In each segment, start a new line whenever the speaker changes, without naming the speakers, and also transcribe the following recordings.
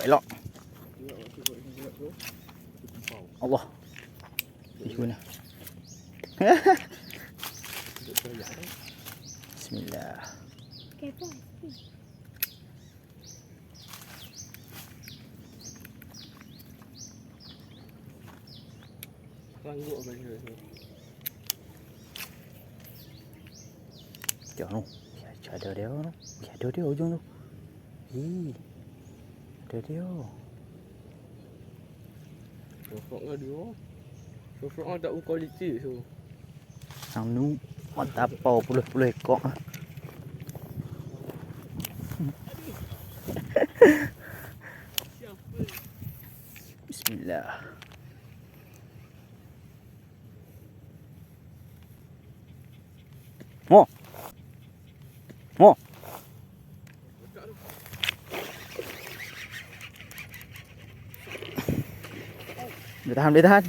Ui, buat elok. Allah. Ibu nak. Bismillah.
Kepo.
Rangguk apa dia tu?
Jangan tu. Ya, ada dia tu. Ya, ada dia ujung tu. Ih. Ada dia.
Sofok dengan dia. Sofok dengan tak berkualiti tu.
Sang nu. Mata pau puluh-puluh ekor. Bismillah. Oh. Oh. Boleh tahan, boleh tahan.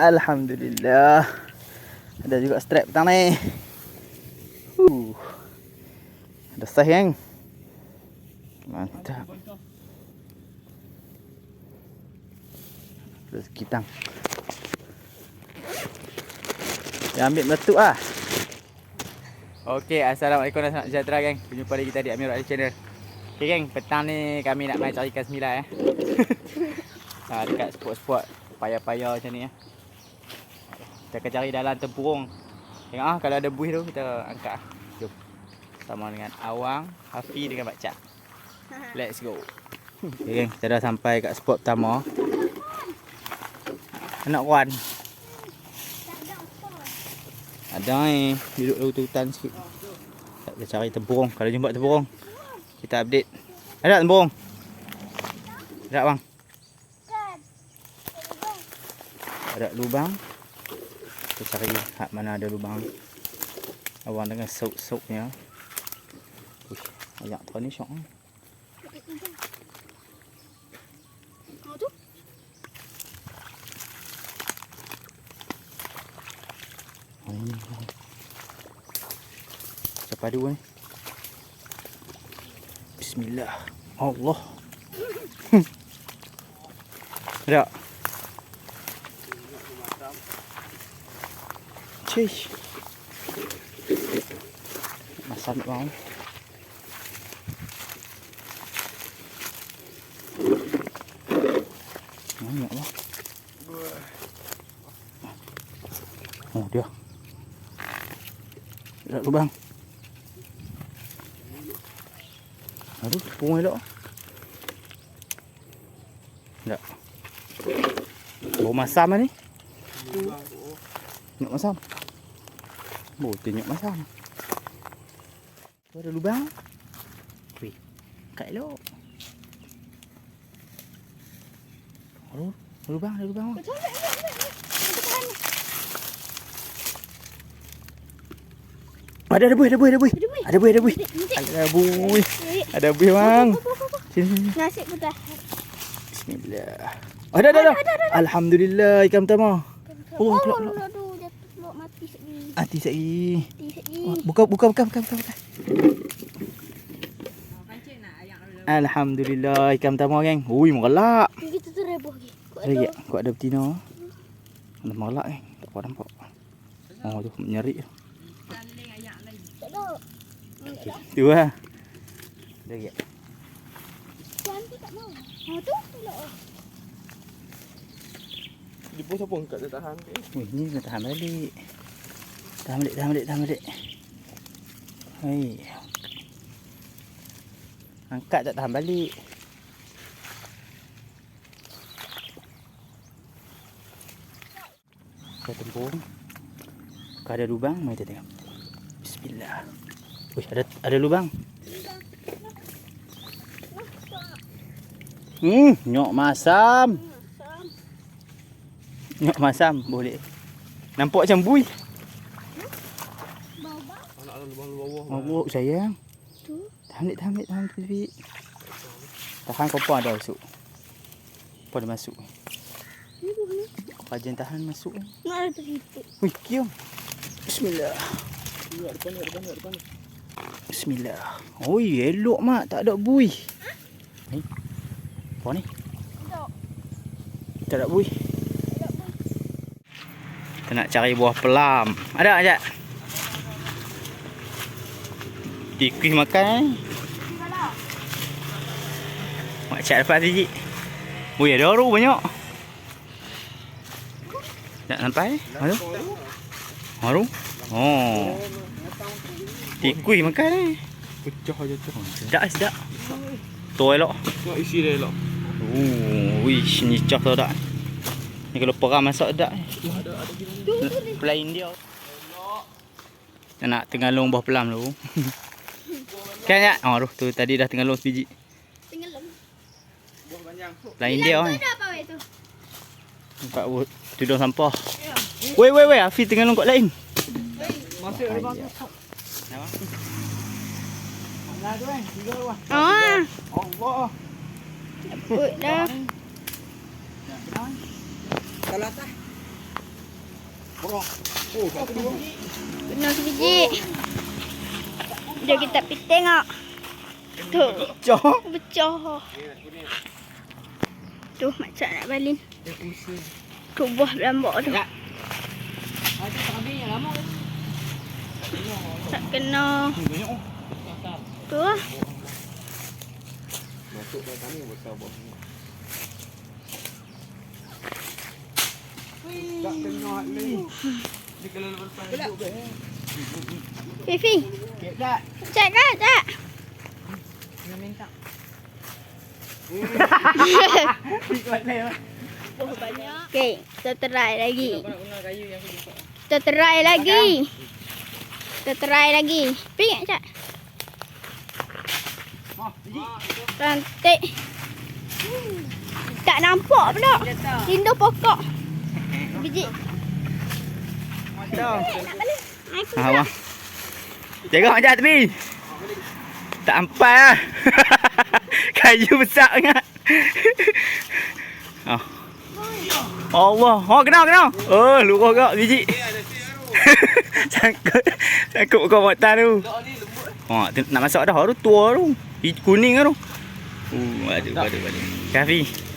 Alhamdulillah. Ada juga strap petang ni. Uh. Ada sah yang. Mantap. Terus kitang. Dia ambil meletup ah. Okey, Assalamualaikum dan selamat sejahtera geng. Berjumpa lagi kita di Amir Ali Channel. Okey geng, petang ni kami nak main cari ikan sembilan eh. ha, dekat spot-spot payah-payah macam ni eh. Kita akan cari dalam tempurung. Tengok ah kalau ada buih tu kita angkat. ah. Jom. Sama dengan Awang, Hafi dengan Mak Cak. Let's go. Okay, geng, kita dah sampai kat spot pertama. Anak Wan. Ada ni, duduk dalam hutan sikit. Tak kita cari tempurung. Kalau jumpa tempurung, kita update. Ada tempurung? Ada bang?
Kan.
Ada lubang. Kita cari hak mana ada lubang. Awang dengan sok-soknya. Uish, banyak tu ni syok. ni.
Tu.
Oh, ni. Siapa dua ni? Bismillah. Allah. Ada. Cish. Masam tak mau. Banyak lah. Oh dia. Ada lubang. Aduh, pun elok. Tak. Bau masam lah ni. Nyok masam. Bau masam. Tu ada lubang. Weh, kat elok. Aduh, ada lubang, ada lubang.
Betul tak? Betul.
Ada ada buih, ada buih, ada buih.
Ada buih.
Ada buih, ada buih.
Ada
buih. Bang. Sini, sini.
Nasib.
Bismillah. Ada, ada, ada. Alhamdulillah ikan pertama. Oh,
Oh,
kelak,
aduh,
kelak.
aduh, jatuh peluk sekali.
Hati.
Mati sekali.
Oh, buka, buka, buka, buka, buka, buka. Alhamdulillah ikan pertama geng. Ui, merelak.
Kita tu reboh lagi. Kau
Ada
ada.
ya? Kau ada betina. Ada merelak geng. Tak apa nampak. Oh, tu.
Tak ada.
Tu lah. Ada ya?
Cantik tak mau. Oh tu. Peluk.
Dia pun siapa angkat dia tahan ke?
Wih, ni kena tahan balik. Tahan balik, tahan balik, tahan balik. Hei. Angkat tak tahan balik. Kita tempurung. Kalau ada lubang, mari kita tengok. Bismillah. Wih, ada ada lubang. Hmm, nyok masam.
Sam.
Nyok masam boleh. Nampak macam bui.
Bawah.
Mabuk sayang.
Tu.
Tahan balik, tahan balik, tahan kompon ada masuk. Kompon ada masuk. Kajian tahan masuk.
Nak ada terhitung.
Wih, kiam. Bismillah.
Ya, depan ni, depan ni, depan ni.
Bismillah. Oi, elok mak, tak ada bui. Ni. Apa ni? Tak ada bui. Kita nak cari buah pelam. Ada ajak. Tikui makan eh. Mak cak dapat biji. Oh ya, ada orang banyak. Tak sampai? Mana? tay Oh. Tikui makan eh.
Pecah je tu.
Sedap sedap. Tu elok.
Tengok isi dia lah.
Oh, wish ni cak tau tak. Ni kalau perang masak sedap Pelain dia. Kita nak tengalung buah pelam dulu. Kan ya? Oh, aduh tu tadi dah tengalung sebiji.
Tenggelam.
Plain dia
Tu
ni.
ada apa weh tu?
Nampak buat tudung sampah. Wei wei wei, Afi tengalung kat lain.
Masuk dia bang.
Nah tu kan, tiga luah.
Ah,
Allah.
put dah.
Kalau atas. Borok. Oh, kat tu.
Kena sebiji. Jom kita pergi tengok. Tu,
Cok.
pecah. Tu macam nak balin. Tu buah lambak tu.
Ya.
Tak kena.
Banyak.
Tu lah.
Masuk kat kami besar bos. Tak kena ni. Dia kalau lepas duduk be.
Fifi,
Kek tak?
cek kan? Cek.
Kena minta.
Okay, kita try lagi.
Nak guna kayu yang aku jumpa.
Kita try lagi. Kita try lagi. Tak, Cak?
Oh, biji.
Cantik. Tak nampak pula. Tindu pokok. Biji.
Dah.
Nak balik.
Ha, bang. Jaga macam tepi. Tak ampai lah. Kayu besar sangat. Oh. Allah. Oh, kenal, kenal. Oh, lupa kau biji. sangkut. Sangkut kau motan tu. Oh, nak masak dah. Tu tua tu. Kuning tu. Uh, aduh, aduh, aduh. Kafi.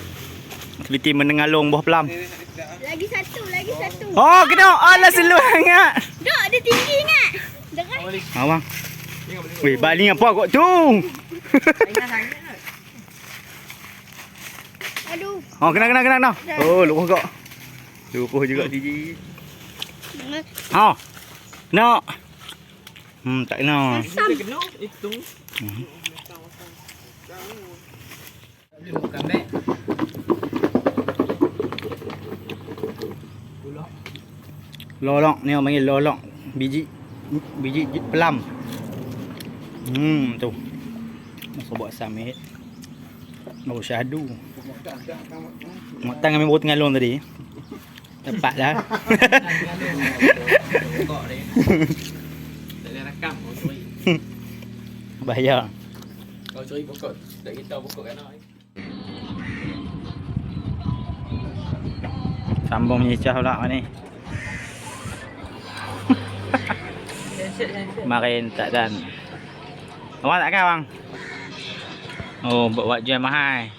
Aktiviti menengalung buah pelam.
Lagi satu, lagi satu.
Oh, kena. Alah, seluar sangat.
Dok, dia tinggi ingat. Derai.
Ha, bang. Weh, baling apa kau tu?
Aduh.
Oh, kena kena kena kena. Oh, lupa kau. Lupa juga biji. Ha. Kena. Hmm, tak kena.
Sam.
Kena itu.
Lolok ni orang panggil lolok. Biji biji pelam. Hmm, tu. Masa buat samit. Baru syahdu. Mak tang kami baru tengah long tadi. Tepat dah.
Curi.
Bahaya.
Kau curi pokok. Tak kita pokok kan.
Sambung menyicah pula ni. Kemarin tak dan. Awak tak kan bang? Oh, buat buat jual mahal.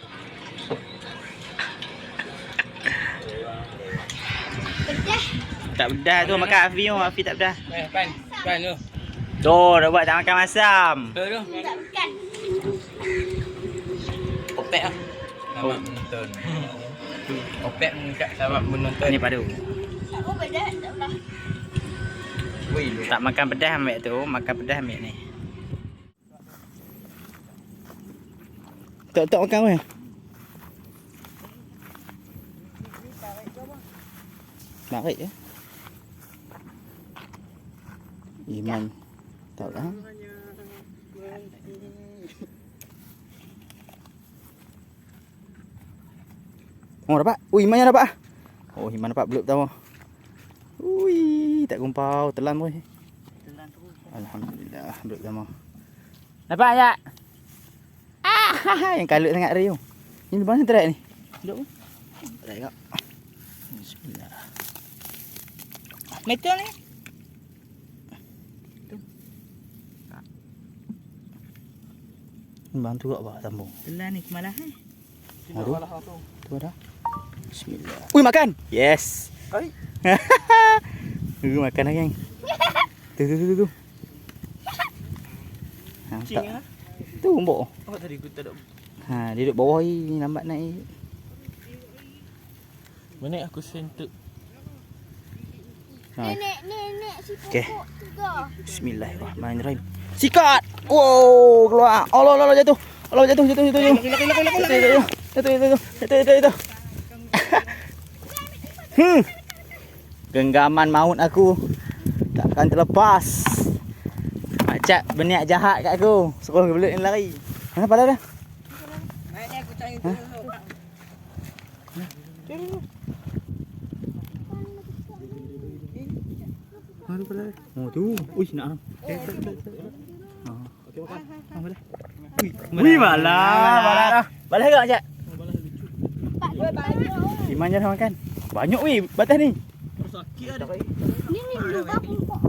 Tak bedah tu makan Afi tu. Afi tak bedah.
Pan, pan. Pan tu.
Tu, dah buat tak makan masam.
Tu tu.
Tak bukan.
Opek ah. Selamat menonton. Opek mengucap selamat menonton.
Ni padu.
Oh, pedah. Tak pernah.
Tak makan pedas ambil tu. Makan pedas ambil ni. Tak tak makan weh. Tarik ya. Iman. Tak lah. Oh dapat. Ui Iman yang dapat. Oh Iman dapat belum tahu. Ui tak gumpau telan boy. Telan terus. Alhamdulillah belum sama. Dapat tak? Ah, yang kalut sangat tadi tu. Ini mana terak ni? Duduk. Terak kak. Bismillah. Metal ni. Bantu kat bawah sambung.
Telah ni kemalah eh.
Aduh. Tu ada. Bismillah. Ui makan. Yes.
Ai.
Ui makan lah geng. Tu tu tu tu. tu. Ha,
Cing
tak.
ah.
Tu mbok.
Oh tadi aku tak ada.
Ha, dia duduk bawah ni lambat naik.
Mana aku sentuh.
Ha.
Nenek, nenek si
Okey.
pokok juga.
Bismillahirrahmanirrahim. Sikat. Wow, keluar. Allah Allah Allah jatuh. Allah jatuh jatuh jatuh jatuh. Jatuh jatuh jatuh jatuh. Jatuh jatuh jatuh jatuh jatuh. Hmm. Genggaman maut aku takkan terlepas. Macam berniat jahat kat aku. Suruh belut ni lari. Kenapa dah dah?
Mana aku cari
Ha? Mana pada? Oh tu. Ui nak. Ha. Okey makan. Ha boleh. Ui malah. Malah dah. Balas ke?
Tak ada banyak.
Iman dah makan. Banyak weh batas ni.
Ni ni dua pokok.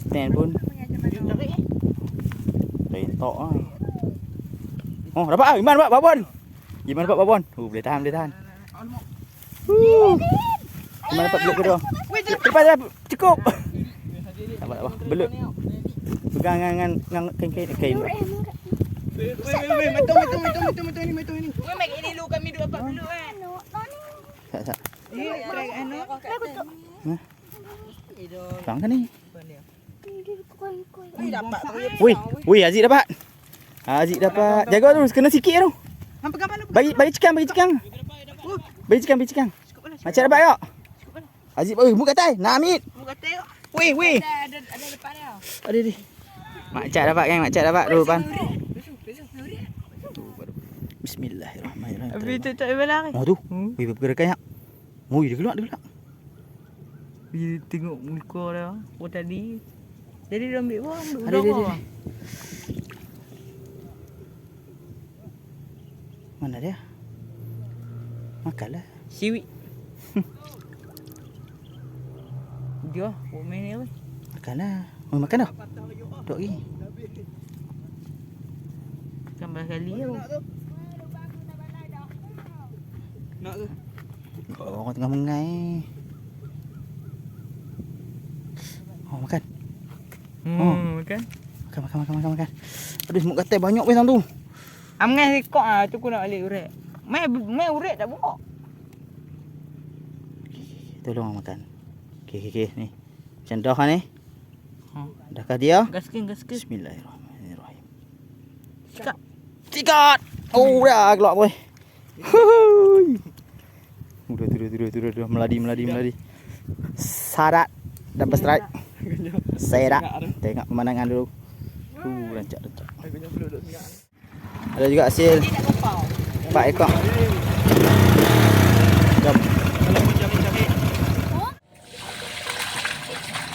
Stand pun. Rentok ah. Oh dapat ah. Iman dapat babon. Iman dapat babon. Oh boleh tahan boleh tahan. Uh. Iman dapat belut kedua. Lepas dah cukup. Tak apa. Belut. Pegang dengan dengan, dengan kain-kain kain.
Murah, murah.
Weh weh weh metong metong metong metong metong ni metong ni. Weh mak ini lu kami dua apa dulu kan.
Ano, ano.
Tak tak.
Try
tak.
Bang kan ni.
Ni.
Weh dapat tu.
Woi, woi Aziz dapat. Aziz dapat. Jaga tu kena sikit tu.
Hang pegang mana?
Bagi bagi cikang bagi cikang. Bagi cikang bagi cikang. Macam dapat tak? Aziz, oi, muka tai. Nak ambil.
Muka tengok.
Weh, weh.
Ada ada depan dia.
Ada di. Mak Cak dapat kan? Mak Cak dapat dulu pan. Bismillahirrahmanirrahim.
Habis tu tak boleh lari.
Oh tu. Wih, bergerak ya. Wih, dia keluar, dia keluar.
Bila tengok muka dia. Oh tadi. Jadi dia ambil bawah. Ambil
Ada, ada,
bawah.
ada. Mana dia? Makanlah.
Siwit. Dia, buat main ni weh.
Makanlah. Oh, makan dah. Duk lagi.
Kan belas kali tu. Nak ke?
Oh, orang tengah mengai. Oh, makan.
Hmm, kan?
Makan, makan, makan, makan, makan. Aduh, semut gatal banyak weh tu.
Amngai rekod ah tu aku nak balik urek. Mai mai urek tak buka.
Tolong makan. Okey, okey, okey. Ni. Macam dah ni?
Ha.
Dahkah dia?
Gaskin gaskin.
Bismillahirrahmanirrahim.
Cakap.
Sikat! Oh, dah keluar boy. Hui. Udah, turun, turun, turun, turun. Meladi, meladi, meladi. Sarat. Dapat strike. Serak. Tengok pemandangan dulu. Uh, rancak, rancak. Ada juga hasil empat ekor. Jom.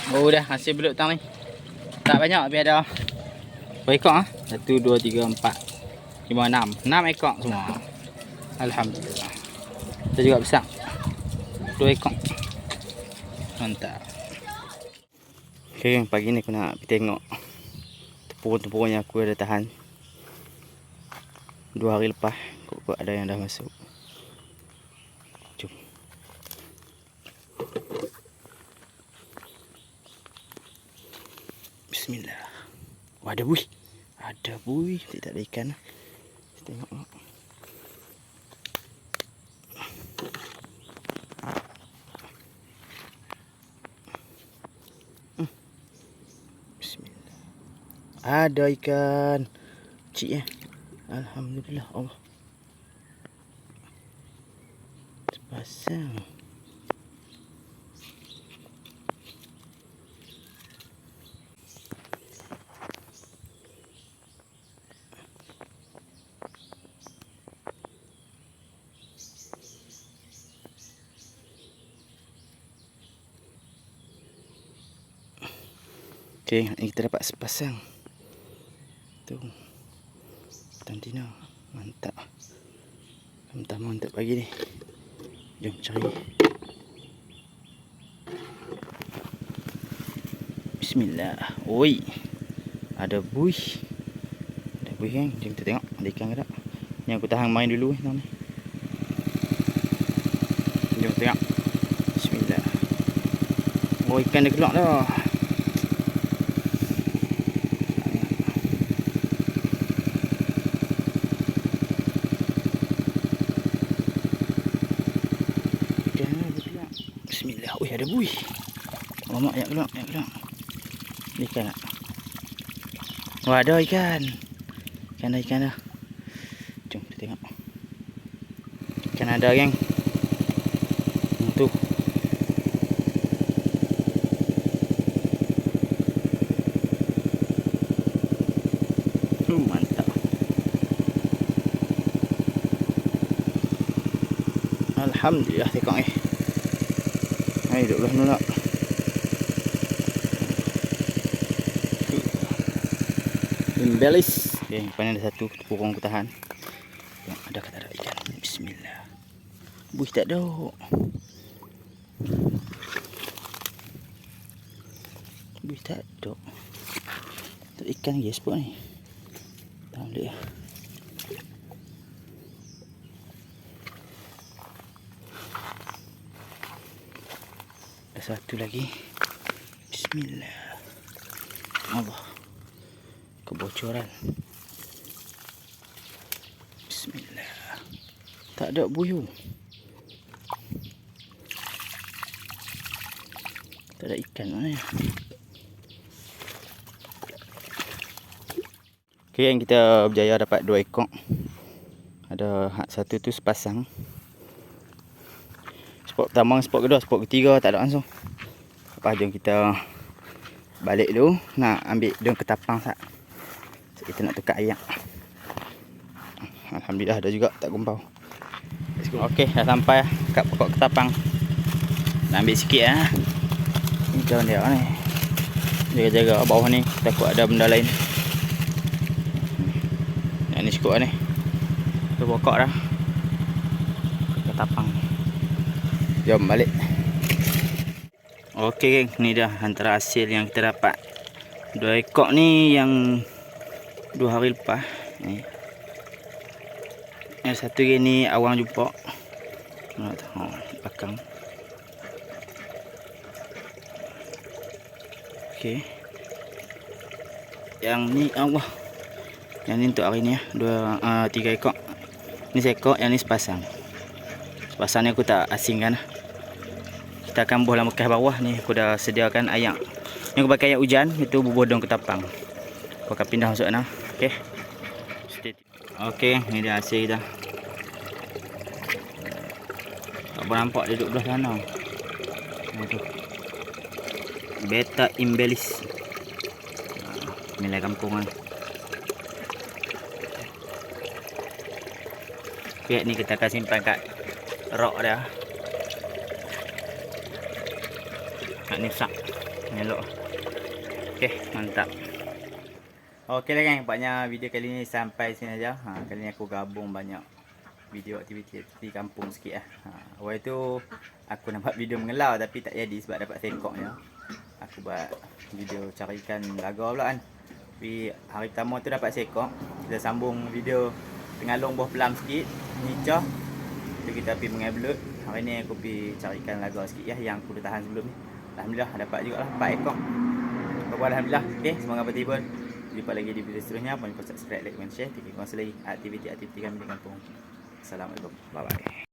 Oh dah hasil belut tang ni. Tak banyak tapi ada berapa ekor ah? Satu, dua, tiga, empat, lima, enam. Enam ekor semua. Alhamdulillah. Kita juga besar. Dua ekor. Mantap. Okay, pagi ni aku nak pergi tengok tepung-tepung yang aku ada tahan. Dua hari lepas kok ada yang dah masuk. Bismillah. Oh, ada buih. Ada buih. Tapi tak ada ikan. Kita tengok. tengok. Hmm. Bismillah. Ada ikan. Cik ya. Alhamdulillah Allah. Terpasang. Okey, kita dapat sepasang. Tu. Tantina. Mantap. Mantap mantap pagi ni. Jom cari. Bismillah. Oi. Ada buih. Wih geng, jom kita tengok ada ikan ke tak. Yang aku tahan main dulu eh, ni. Jom tengok. Bismillah. Oh ikan dah keluar dah. Ikan dah keluar. Bismillah. Wih ada buih. Mamak yang keluar, yang keluar. Ikan tak? Wah ada ikan. Ikan dah, ikan dah. Jom kita tengok. Ikan ada geng. Hmm, tu. Hmm. Alhamdulillah tengok eh. Hai duduk belah nolak. Imbelis. Okay, panen ada satu kurung aku tahan. Tengok ada kata ada ikan. Bismillah. Buih tak ada. Buih tak ada. Tak ikan lagi spot ni. Tak boleh. Ada satu lagi. Bismillah. Allah. Kebocoran. Bismillah. Tak ada buyu. Tak ada ikan mana ya? Ok yang kita berjaya dapat dua ekor. Ada hak satu tu sepasang. Spot pertama spot kedua spot ketiga tak ada langsung lepas jom kita balik dulu nak ambil daun ketapang sat So, kita nak tukar ayak. Alhamdulillah ada juga tak gumpau. Okey, dah sampai kat pokok ketapang. Nak ambil sikit ah. Ni daun dia ni. Jaga-jaga bawah ni takut ada benda lain. Yang ni cukup ni. Tu pokok dah. Ketapang. Jom balik. Okey geng, ni dah antara hasil yang kita dapat. Dua ekor ni yang dua hari lepas ni. Yang satu lagi ni awang jumpa. Nak tahu belakang. Okey. Yang ni Allah. Yang ni untuk hari ni ya. Dua uh, tiga ekor. Ni seekor, yang ni sepasang. Sepasang ni aku tak asingkan lah. Kita akan buah dalam bekas bawah ni. Aku dah sediakan ayak. Ni aku pakai ayak hujan. Itu bubur daun ketapang. Aku akan pindah masuk sana. Tune. Okey, ni dia hasil kita. Tak nampak dia duduk belah sana. Beta imbelis. Nilai kampung kan. Pihak ni kita akan simpan kat rok dia. Nak nisak. Elok. Okey, mantap. Okey lah gang, nampaknya video kali ni sampai sini aja. Ha, kali ni aku gabung banyak video aktiviti di kampung sikit lah. Ha, awal tu aku nampak video mengelau tapi tak jadi sebab dapat sekoknya. Aku buat video cari ikan laga pula kan. Tapi hari pertama tu dapat sekok. Kita sambung video tengalong buah pelam sikit. Nicah. Tu kita pergi mengai belut. Hari ni aku pergi cari ikan laga sikit ya yang aku dah tahan sebelum ni. Alhamdulillah dapat juga lah 4 ekor. Apa Alhamdulillah. Okey, semoga bertibun. Jumpa lagi di video seterusnya. Jangan lupa subscribe, like, dan share. Tiga kongsi lagi aktiviti-aktiviti kami di kampung. Assalamualaikum. Bye-bye.